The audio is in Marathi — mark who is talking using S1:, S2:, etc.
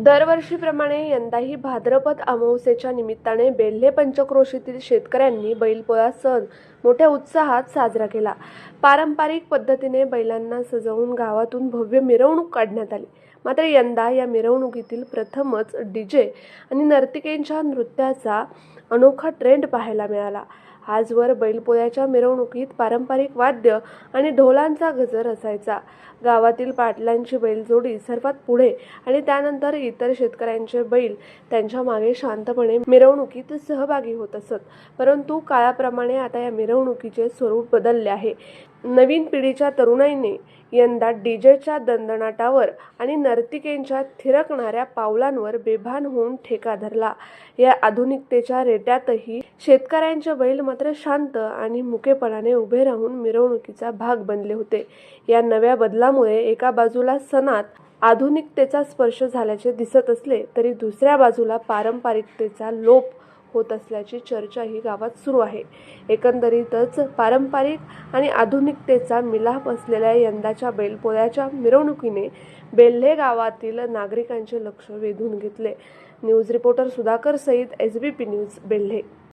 S1: दरवर्षीप्रमाणे यंदाही भाद्रपद अमावस्येच्या निमित्ताने बेल्हे पंचक्रोशीतील शेतकऱ्यांनी बैलपोळा सण मोठ्या उत्साहात साजरा केला. पारंपरिक पद्धतीने बैलांना सजवून गावातून भव्य मिरवणूक काढण्यात आली. मात्र यंदा या मिरवणुकीतील प्रथमच डी जे आणि नर्तिकेंच्या नृत्याचा अनोखा ट्रेंड पाहायला मिळाला. आजवर बैलपोळ्याच्या मिरवणुकीत पारंपरिक वाद्य आणि ढोलांचा गजर असायचा. गावातील पाटलांची बैलजोडी सर्वात पुढे आणि त्यानंतर इतर शेतकऱ्यांचे बैल त्यांच्या मागे शांतपणे मिरवणुकीत सहभागी होत असत. परंतु काळाप्रमाणे आता या मिरवणुकीचे स्वरूप बदलले आहे. नवीन पिढीच्या तरुणाईने यंदा डीजेच्या दणदणाटावर आणि नर्तिकेंच्या थिरकणाऱ्या पावलांवर बेभान होऊन ठेका धरला. या आधुनिकतेच्या रेट्यातही शेतकऱ्यांचे बैल मात्र शांत आणि मुकेपणाने उभे राहून मिरवणुकीचा भाग बनले होते. या नव्या बदलामुळे एका बाजूला सणात आधुनिकतेचा स्पर्श झाल्याचे दिसत असले तरी दुसऱ्या बाजूला पारंपरिकतेचा लोप होत असल्याची चर्चाही गावात सुरू आहे. एकंदरीतच पारंपरिक आणि आधुनिकतेचा मिलाप असलेल्या यंदाच्या बैलपोळ्याच्या मिरवणुकीने बेल्हे गावातील नागरिकांचे लक्ष वेधून घेतले. News reporter Sudhakar Saeed S B P news Belhe.